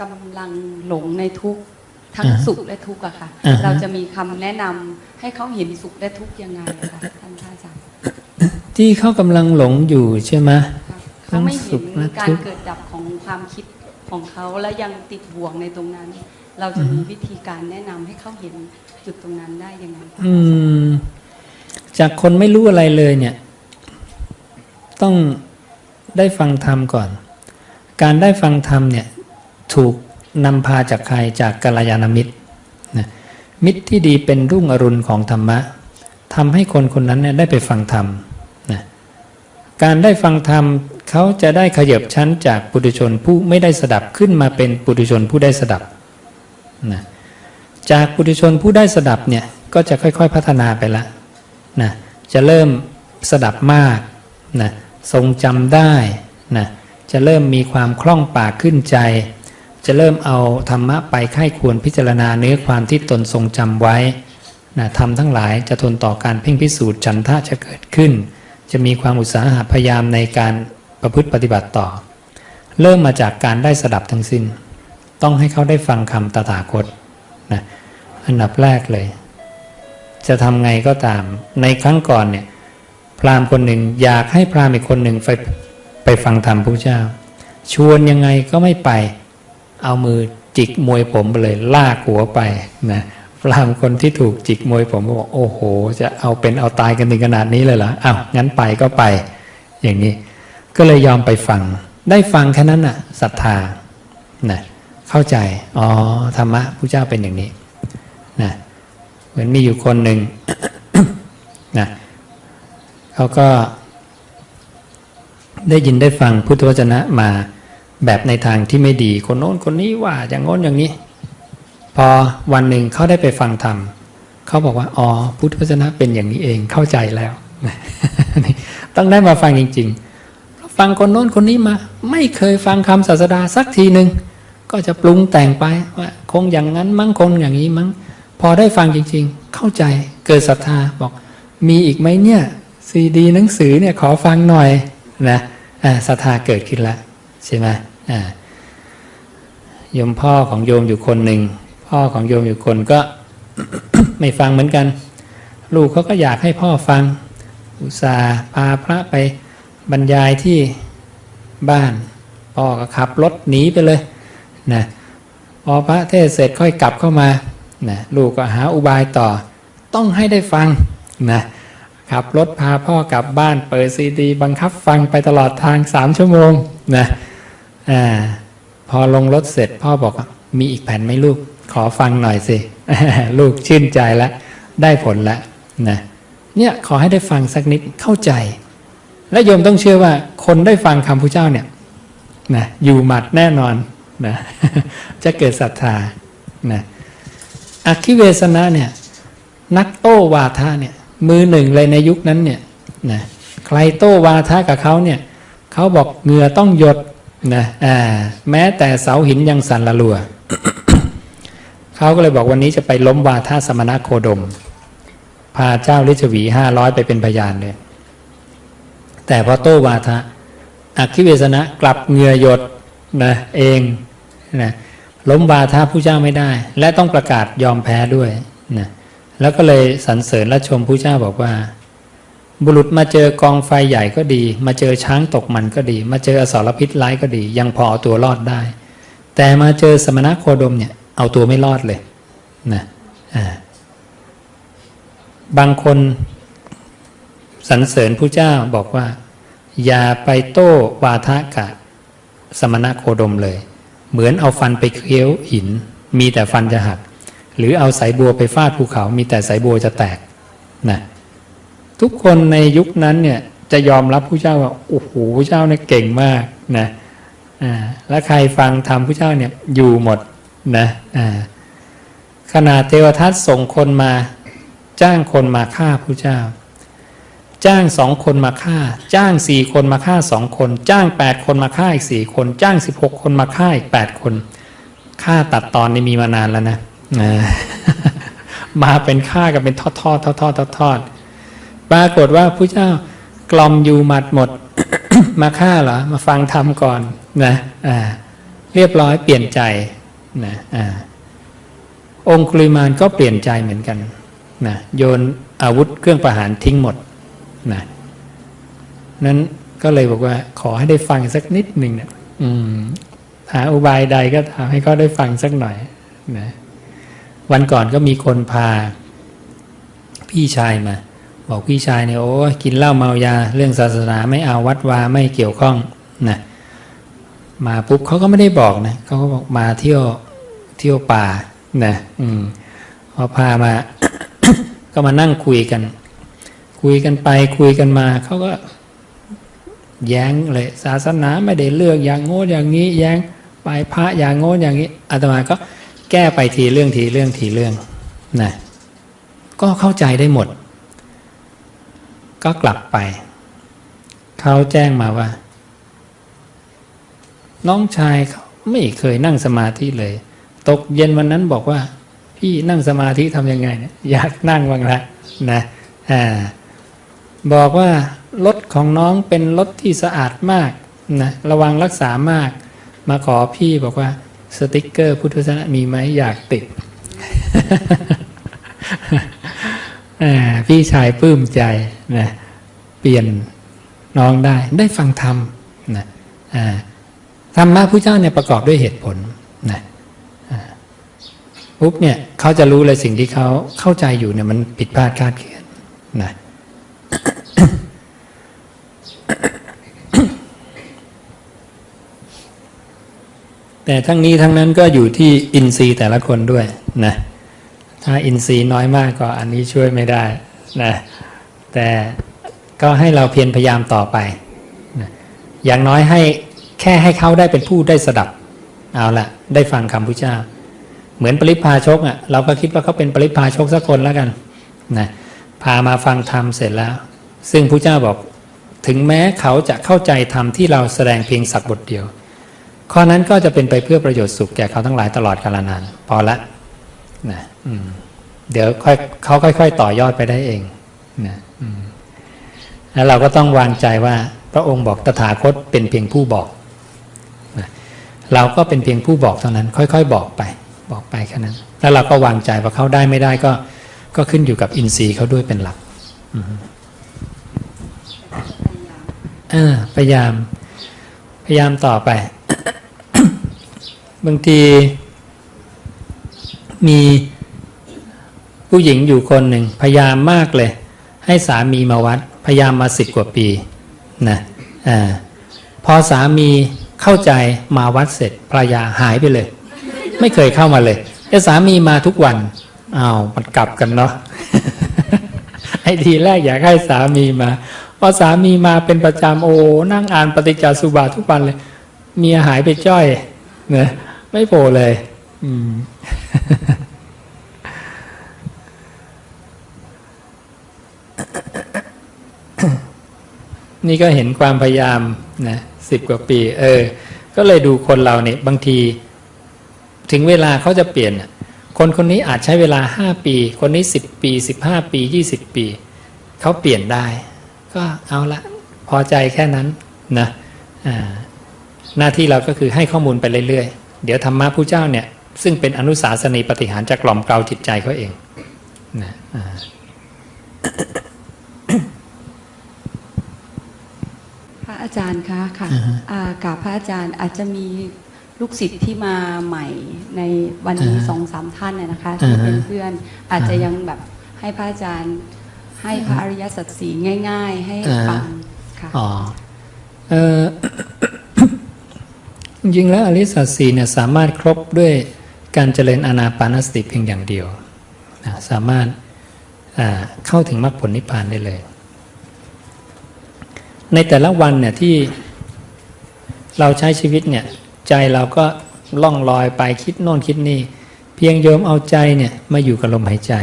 กำลังหลงในทุกข์ทั้งอ่าฮะสุขและทุกข์อะค่ะ อ่าฮะ เราจะมีคำแนะนำให้เขาเห็นสุขและทุกข์ยังไงอะคะท่านพระอาจารย์ที่เขากำลังหลงอยู่ใช่ไหม ค่ะเขาไม่ทั้งสุเห็นขและการทุกข์เกิดดับของความคิดของเขาและยังติดห่วงในตรงนั้น เราจะมีวิธีการแนะนำให้เขาเห็นจุดตรงนั้นได้ยังไงคะอืม จากคนไม่รู้อะไรเลยเนี่ย ต้องได้ฟังธรรมก่อน การได้ฟังธรรมเนี่ย ถูกนำพาจากใครจากกัลยาณมิตรนะมิตรที่ดีเป็นรุ่งอรุณของธรรมะทำให้คนคนนั้นเนี่ยได้ไปฟังธรรมนะการได้ฟังธรรมเขาจะได้ขยับชั้นจากปุถุชนผู้ไม่ได้สดับขึ้นมาเป็นปุถุชนผู้ได้สดับนะจากปุถุชนผู้ได้สดับเนี่ยก็จะค่อย ๆพัฒนาไปละนะจะเริ่มสดับมากนะทรงจำได้นะจะเริ่มมีความคล่องปากขึ้นใจ จะเริ่มเอาธรรมะไปไข้ควรพิจารณาเนื้อความที่ตนทรงจำไว้นะทำทั้งหลายจะทนต่อการเพ่งพิสูจน์ฉันทะจะเกิดขึ้น จะมีความอุตสาหะพยายามในการประพฤติปฏิบัติต่อ เริ่มมาจากการได้สดับทั้งสิ้น ต้องให้เขาได้ฟังคำตถาคตนะอันดับแรกเลย จะทำไงก็ตาม ในครั้งก่อนเนี่ยพราหมณ์คนหนึ่งอยากให้พราหมณ์อีกคนหนึ่งไปไปฟังธรรมพระเจ้า ชวนยังไงก็ไม่ไป เอามือจิกมวยผมไปเลยลากหัวไปนะพราหมณ์คนที่ถูกจิกมวยผมก็บอกโอ้โห จะเอาเป็นเอาตายกันถึงขนาดนี้เลยเหรออ้าวงั้นไปก็ไป อย่างนี้ ก็เลยยอมไปฟัง ได้ฟังแค่นั้นน่ะศรัทธานะเข้าใจอ๋อธรรมะพระเจ้าเป็นอย่างนี้นะเหมือนมีอยู่คนหนึ่งนะเขาก็ได้ยินได้ฟังพุทธวจนะมา แบบในทางที่ไม่ดีคนโน้นคนนี้ว่าอย่างโน้นอย่างนี้ พอวันหนึ่งเขาได้ไปฟังธรรมเขาบอกว่าอ๋อพุทธวจนะเป็นอย่างนี้เองเข้าใจแล้ว ต้องได้มาฟังจริง ๆ ฟังคนโน้นคนนี้มา ไม่เคยฟังคำศาสดาสักทีหนึ่งก็จะปรุงแต่งไปว่าคงอย่างนั้นมั้งคงอย่างนี้มั้ง พอได้ฟังจริง ๆ เข้าใจเกิดศรัทธาบอก มีอีกไหมเนี่ยซีดีหนังสือเนี่ยขอฟังหน่อยนะศรัทธาเกิดขึ้นแล้วใช่ไหม โยมพ่อของโยมอยู่คนหนึ่ง พ่อของโยมอยู่คนก็ไม่ฟังเหมือนกัน ลูกเขาก็อยากให้พ่อฟัง อุตส่าห์พาพระไปบรรยายที่บ้าน พ่อก็ขับรถหนีไปเลยนะพอพระเทศเสร็จค่อยกลับเข้ามานะลูกก็หาอุบายต่อ ต้องให้ได้ฟังนะขับรถพาพ่อกลับบ้านเปิดซีดี บังคับฟังไปตลอดทางสามชั่วโมงนะ อาพอลงรถเสร็จพ่อบอกมีอีกแผ่นไหมลูก ขอฟังหน่อยสิลูกชื่นใจแล้วได้ผลแล้วนะเนี่ยขอให้ได้ฟังสักนิดเข้าใจ และโยมต้องเชื่อว่า คนได้ฟังคำพุทธเจ้าเนี่ยนะอยู่หมัดแน่นอนนะจะเกิดศรัทธานะอคิเวสนะเนี่ยนักโต้วาทะเนี่ยมือหนึ่งเลยในยุคนั้นเนี่ยนะใครโต้วาทะกับเขาเนี่ยเขาบอกเหงื่อต้องหยด นะอ่าแม้แต่เสาหินยังสั่นละลัวเขาก็เลยบอกวันนี้จะไปล้มวาทะสมณะโคดม พาเจ้าลิชวีห้าร้อยไปเป็นพยานเลยแต่พอโต้วาทะอักขิเวสนะกลับเงือหยดนะเองนะล้มวาทะผู้เจ้าไม่ได้ และต้องประกาศยอมแพ้ด้วยนะแล้วก็เลยสรรเสริญและชมผู้เจ้าบอกว่า บุรุษมาเจอกองไฟใหญ่ก็ดี มาเจอช้างตกมันก็ดี มาเจออสรพิษร้ายก็ดี ยังพอเอาตัวรอดได้ แต่มาเจอสมณโคดมเนี่ย เอาตัวไม่รอดเลยนะอ่าบางคนสรรเสริญผู้เจ้าบอกว่า อย่าไปโต้วาทะกะ สมณโคดมเลย เหมือนเอาฟันไปเคี้ยวหิน มีแต่ฟันจะหัก หรือเอาสายบัวไปฟาดภูเขา มีแต่สายบัวจะแตกนะ ทุกคนในยุคนั้นเนี่ยจะยอมรับผู้เจ้าว่าโอ้โหผู้เจ้าเนี่ยเก่งมากนะอ่าและใครฟังธรรมผู้เจ้าเนี่ยอยู่หมดนะอ่าขนาดเทวทัตส่งคนมาจ้างคนมาฆ่าผู้เจ้า จ้างสองคนมาฆ่า จ้างสี่คนมาฆ่าสองคน จ้างแปดคนมาฆ่าอีกสี่คน จ้างสิบหกคนมาฆ่าอีกแปดคนฆ่าตัดตอนนี่มีมานานแล้วนะมาเป็นฆ่ากันเป็นทอดทอดทอดทอดทอดทอด ปรากฏว่าผู้เจ้ากล่อมอยู่หมัดหมด มาฆ่าเหรอ มาฟังธรรมก่อนนะอ่าเรียบร้อยเปลี่ยนใจนะอ่าองคุลิมานก็เปลี่ยนใจเหมือนกันนะโยนอาวุธเครื่องประหารทิ้งหมดนะนั้นก็เลยบอกว่า ขอให้ได้ฟังสักนิดหนึ่งเนะอืมหาอุบายใดก็ทำให้เขาได้ฟังสักหน่อยนะวันก่อนก็มีคนพาพี่ชายมา บอกพี่ชายเนี่ยโอ้กินเหล้าเมายา เรื่องศาสนาไม่เอาวัดวาไม่เกี่ยวข้องนะมาปุ๊บเขาก็ไม่ได้บอกนะเขาก็บอกมาเที่ยวเที่ยวป่านะอืมพอพามา ก็มานั่งคุยกัน คุยกันไปคุยกันมาเขาก็ แย้งเลยศาสนาไม่ได้เลือกอย่างโง่อย่างนี้ แย้งไปพระอย่างโง่อย่างนี้อาตมาก็แก้ไปทีเรื่องทีเรื่องทีเรื่องนะก็เข้าใจได้หมด ก็กลับไป เขาแจ้งมาว่า น้องชายเขาไม่เคยนั่งสมาธิเลย ตกเย็นวันนั้นบอกว่า พี่นั่งสมาธิทำยังไงเนี่ยอยากนั่งบ้างละนะอ่าบอกว่ารถของน้องเป็นรถที่สะอาดมากนะระวังรักษามาก มาขอพี่บอกว่า สติกเกอร์พุทธศาสนามีไหมอยากติด พี่ชายปลื้มใจนะเปลี่ยนน้องได้ได้ฟังธรรมนะอ่าธรรมะผู้เจ้าเนี่ยประกอบด้วยเหตุผลนะปุ๊บเนี่ยเขาจะรู้เลยสิ่งที่เขาเข้าใจอยู่เนี่ยมันผิดพลาดคาดเคลื่อนนะแต่ทั้งนี้ทั้งนั้นก็อยู่ที่อินทรีย์แต่ละคนด้วยนะ ถ้าอินทรีย์น้อยมากก็อันนี้ช่วยไม่ได้นะแต่ก็ให้เราเพียรพยายามต่อไปนะอย่างน้อยให้แค่ให้เขาได้เป็นผู้ได้สดับเอาละได้ฟังคำพุทธเจ้า เหมือนปริพาชกอะเราก็คิดว่าเขาเป็นปริพาชกสักคนแล้วกันนะพามาฟังธรรมเสร็จแล้ว ซึ่งพุทธเจ้าบอกถึงแม้เขาจะเข้าใจธรรมที่เราแสดงเพียงสักบทเดียว ข้อนั้นก็จะเป็นไปเพื่อประโยชน์สุขแก่เขาทั้งหลายตลอดกาลนานพอละ นะเดี๋ยวค่อยเขาค่อย ๆ ต่อยอดไปได้เองนะแล้วเราก็ต้องวางใจว่าพระองค์บอกตถาคตเป็นเพียงผู้บอกนะเราก็เป็นเพียงผู้บอกเท่านั้น ค่อย ๆ บอกไป บอกไปแค่นั้น แล้วเราก็วางใจว่าเขาได้ไม่ได้ก็ ก็ขึ้นอยู่กับอินทรีย์เขาด้วยเป็นหลักพยายาม พยายามต่อไป บางที มีผู้หญิงอยู่คนหนึ่ง พยายามมากเลย ให้สามีมาวัด พยายามมาสิบกว่าปีนะอ่าพอสามีเข้าใจมาวัดเสร็จภรรยาหายไปเลย ไม่เคยเข้ามาเลยแต่สามีมาทุกวันอ้าวมันกลับกันเนาะไอ้ทีแรกอยากให้สามีมาพอสามีมาเป็นประจำโอ้นั่งอ่านปฏิจจสุบาททุกวันเลย เมียหายไปจ้อยเนะไม่โผล่เลย นี่ก็เห็นความพยายามนะสิบกว่าปี เออ ก็เลยดูคนเราเนี่ยบางที ถึงเวลาเขาจะเปลี่ยน คนคนนี้อาจใช้เวลาห้าปี คนนี้สิบปีสิบห้าปียี่สิบปี เขาเปลี่ยนได้ ก็เอาละ พอใจแค่นั้นนะหน้าที่เราก็คือให้ข้อมูลไปเรื่อยๆ เดี๋ยวธรรมะผู้เจ้าเนี่ย ซึ่งเป็นอนุสาสนีปฏิหารจะกล่อมเกลาจิตใจเขาเองนะอ่าพระอาจารย์คะค่ะอ่าฮะอ่ากับพระอาจารย์อาจจะมีลูกศิษย์ที่มาใหม่ในวันนี้อ่าฮะสองสามท่านน่ะนะคะที่อ่าฮะเป็นเพื่อนอาจจะอ่าฮะยังแบบให้พระอาจารย์ให้พระอริยสัจสีง่าย ๆ ให้อ่าฮะฟังค่ะอ๋อเออจริงๆแล้วอริยสัจสี่เนี่ยสามารถครบด้วย การเจริญอานาปานสติเพียงอย่างเดียวนะสามารถเข้าถึงมรรคผลนิพพานได้เลย ในแต่ละวันเนี่ยที่เราใช้ชีวิตเนี่ยใจเราก็ล่องลอยไปคิดโน่นคิดนี่ เพียงโยมเอาใจเนี่ยมาอยู่กับลมหายใจ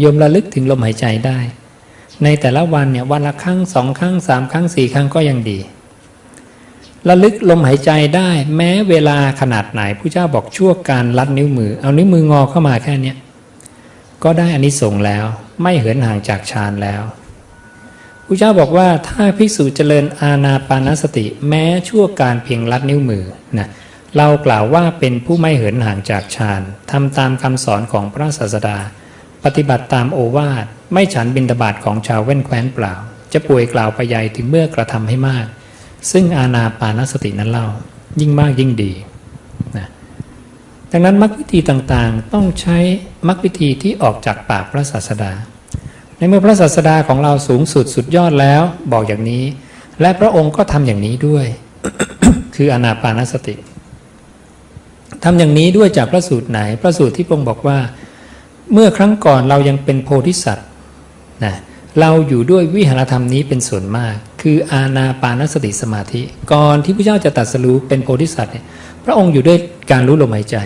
โยมระลึกถึงลมหายใจได้ ในแต่ละวันเนี่ยวันละครั้งสองครั้งสามครั้งสี่ครั้งก็ยังดี ระลึกลมหายใจได้แม้เวลาขนาดไหนผู้เจ้าบอกชั่วการลัดนิ้วมือ เอานิ้วมืองอเข้ามาแค่นี้ก็ได้อานิสงส์แล้ว ไม่เหินห่างจากฌานแล้วผู้เจ้าบอกว่าถ้าภิกษุเจริญอาณาปานสติ แม้ชั่วการเพียงลัดนิ้วมือนะเรากล่าวว่าเป็นผู้ไม่เหินห่างจากฌานทำตามคำสอนของพระศาสดา ปฏิบัติตามโอวาทไม่ฉันบินตบาตของชาวเว้นแคว้นเปล่า จะป่วยกล่าวไปใหญ่ถึงเมื่อกระทำให้มาก ซึ่งอาณาปานสตินั้นเล่ายิ่งมากยิ่งดีนะดังนั้นมรรควิธีต่างๆ ต้องใช้มรรควิธีที่ออกจากปากพระศาสดา ในเมื่อพระศาสดาของเราสูงสุดสุดยอดแล้วบอกอย่างนี้ และพระองค์ก็ทำอย่างนี้ด้วย คืออานาปานสติทำอย่างนี้ด้วยจากพระสูตรไหน พระสูตรที่พระองค์บอกว่า เมื่อครั้งก่อนเรายังเป็นโพธิสัตว์นะเเราอยู่ด้วยวิหารธรรมนี้เป็นส่วนมาก คืออาณาปานสติสมาธิ ก่อนที่พระเจ้าจะตรัสรู้เป็นโพธิสัตว์เนี่ยพระองค์อยู่ด้วยการรู้ลมหายใจ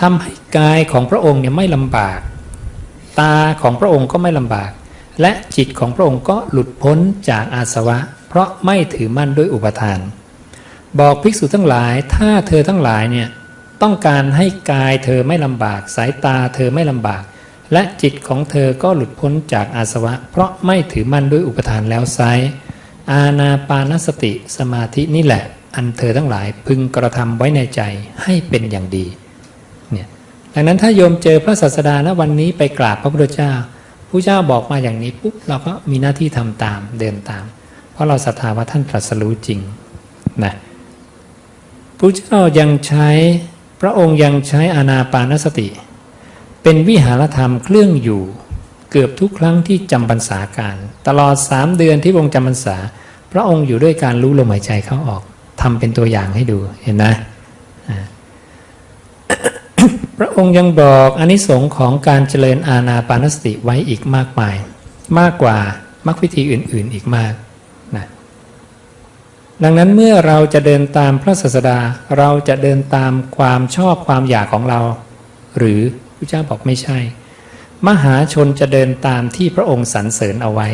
ทำให้กายของพระองค์เนี่ยไม่ลำบาก ตาของพระองค์ก็ไม่ลำบาก และจิตของพระองค์ก็หลุดพ้นจากอาสวะ เพราะไม่ถือมั่นด้วยอุปทาน บอกภิกษุทั้งหลายถ้าเธอทั้งหลายเนี่ยต้องการให้กายเธอไม่ลำบาก สายตาเธอไม่ลำบาก และจิตของเธอก็หลุดพ้นจากอาสวะ เพราะไม่ถือมั่นด้วยอุปทานแล้วไซอาณาปานสติสมาธินี่แหละ อันเธอทั้งหลายพึงกระทำไว้ในใจให้เป็นอย่างดีเนี่ยดังนั้นถ้าโยมเจอพระศาสดาณวันนี้ไปกราบพระพุทธเจ้าผู้เจ้าบอกมาอย่างนี้ปุ๊บเราก็มีหน้าที่ทำตามเดินตาม เพราะเราศรัทธาว่าท่านตรัสรู้จริงนะพระเจ้ายังใช้พระองค์ยังใช้อานาปานสติ เป็นวิหารธรรมเครื่องอยู่ เกือบทุกครั้งที่จำพรรษาการ ตลอดสามเดือนที่องค์จำพรรษา พระองค์อยู่ด้วยการรู้ลมหายใจเข้าออกทำเป็นตัวอย่างให้ดูเห็นนะพระองค์ยังบอกอนิสงส์ของการเจริญอาณาปานสติไว้อีกมากมาย มากกว่ามรรควิธีอื่น ๆอีกมากนะดังนั้นเมื่อเราจะเดินตามพระศาสดาเราจะเดินตามความชอบความอยากของเรา หรือ ระเจ้าบอกไม่ใช่ มหาชนจะเดินตามที่พระองค์สรรเสริญเอาไว้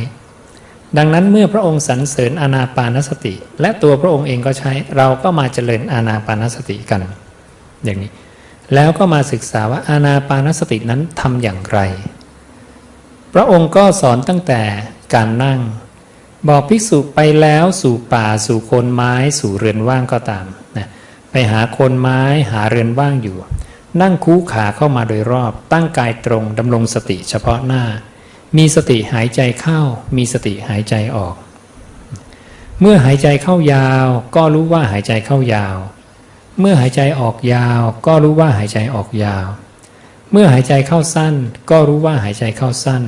ดังนั้นเมื่อพระองค์สรรเสริญอานาปานสติ และตัวพระองค์เองก็ใช้เราก็มาเจริญอานาปานสติกัน อย่างนี้ แล้วก็มาศึกษาว่าอานาปานสตินั้นทำอย่างไร พระองค์ก็สอนตั้งแต่การนั่ง บอกภิกษุไปแล้วสู่ป่าสู่โคนไม้สู่เรือนว่างก็ตามนะไปหาโคนไม้หาเรือนว่างอยู่ นั่งคูขาเข้ามาโดยรอบ ตั้งกายตรงดำรงสติเฉพาะหน้า มีสติหายใจเข้า มีสติหายใจออก เมื่อหายใจเข้ายาว ก็รู้ว่าหายใจเข้ายาว เมื่อหายใจออกยาว ก็รู้ว่าหายใจออกยาว เมื่อหายใจเข้าสั้น ก็รู้ว่าหายใจเข้าสั้น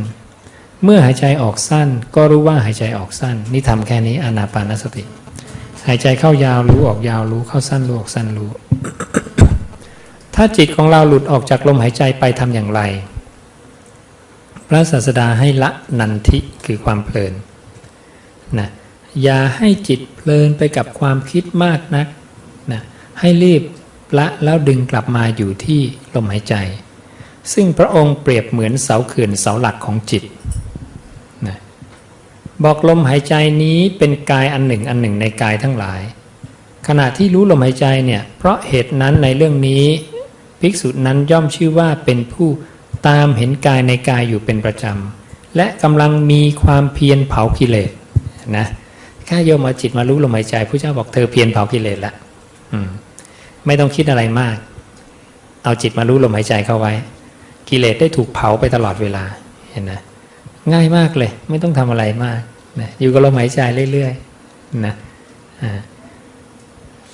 เมื่อหายใจออกสั้น ก็รู้ว่าหายใจออกสั้น นี่ทำแค่นี้อนาปานสติ หายใจเข้ายาวรู้ออกยาวรู้เข้าสั้นรู้ออกสั้นรู้ ถ้าจิตของเราหลุดออกจากลมหายใจไปทำอย่างไร พระศาสดาให้ละนันทิคือความเพลินนะอย่าให้จิตเพลินไปกับความคิดมากนักนะให้รีบละแล้วดึงกลับมาอยู่ที่ลมหายใจ ซึ่งพระองค์เปรียบเหมือนเสาเขื่อนเสาหลักของจิตนะบอกลมหายใจนี้เป็นกายอันหนึ่งอันหนึ่งในกายทั้งหลาย ขณะที่รู้ลมหายใจเนี่ยเพราะเหตุนั้นในเรื่องนี้ ภิกษุนั้นย่อมชื่อว่าเป็นผู้ตามเห็นกายในกายอยู่เป็นประจำ และกำลังมีความเพียรเผากิเลสนะข้าโยมเอาจิตมารู้ลมหายใจพระเจ้าบอกเธอเพียรเผากิเลสละไม่ต้องคิดอะไรมาก เอาจิตมารู้ลมหายใจเข้าไว้ กิเลสได้ถูกเผาไปตลอดเวลาเห็นนะง่ายมากเลย ไม่ต้องทำอะไรมากนะอยู่กับลมหายใจเรื่อยๆนะอ่า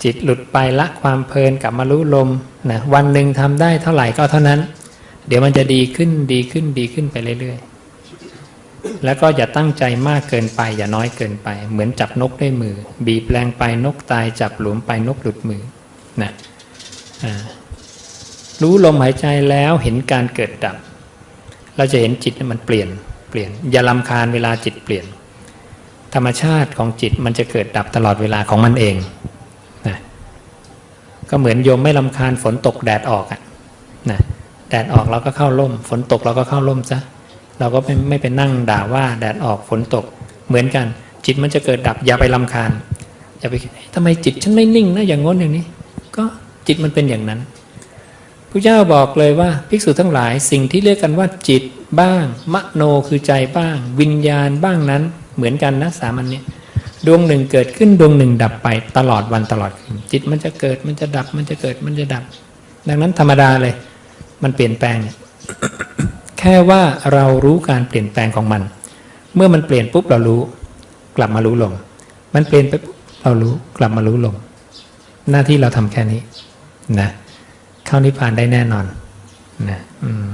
จิตหลุดไปละความเพลินกลับมารู้ลมนะวันหนึ่งทำได้เท่าไหร่ก็เท่านั้น เดี๋ยวมันจะดีขึ้นดีขึ้นดีขึ้นไปเรื่อยๆ แล้วก็อย่าตั้งใจมากเกินไป อย่าน้อยเกินไป เหมือนจับนกด้วยมือ บีบแรงไปนกตายจับหลวมไปนกหลุดมือนะรู้ลมหายใจแล้วเห็นการเกิดดับ เราจะเห็นจิตมันเปลี่ยนเปลี่ยน อย่าลำคาญเวลาจิตเปลี่ยน ธรรมชาติของจิตมันจะเกิดดับตลอดเวลาของมันเอง ก็เหมือนโยมไม่ลำคาญฝนตกแดดออกอะนะแดดออกเราก็เข้าร่ม ฝนตกเราก็เข้าร่มซะเราก็ไม่ไม่ไปนั่งด่าว่าแดดออกฝนตกเหมือนกัน จิตมันจะเกิดดับอย่าไปลำคาญอย่าไปทำไมจิตฉันไม่นิ่งนะอย่างง้นอย่างนี้ ก็จิตมันเป็นอย่างนั้นพระเจ้าบอกเลยว่าภิกษุทั้งหลายสิ่งที่เรียกกันว่าจิตบ้าง มโนคือใจบ้าง วิญญาณบ้างนั้นเหมือนกันนะสามัญเนี่ย ดวงหนึ่งเกิดขึ้นดวงหนึ่งดับไปตลอดวันตลอดคืนจิตมันจะเกิดมันจะดับมันจะเกิดมันจะดับ ดังนั้นธรรมดาเลย มันเปลี่ยนแปลง แค่ว่าเรารู้การเปลี่ยนแปลงของมัน เมื่อมันเปลี่ยนปุ๊บเรารู้ กลับมารู้ลง มันเปลี่ยนไปปุ๊บเรารู้กลับมารู้ลง หน้าที่เราทำแค่นี้ นะ เข้านิพพานได้แน่นอน นะ อืม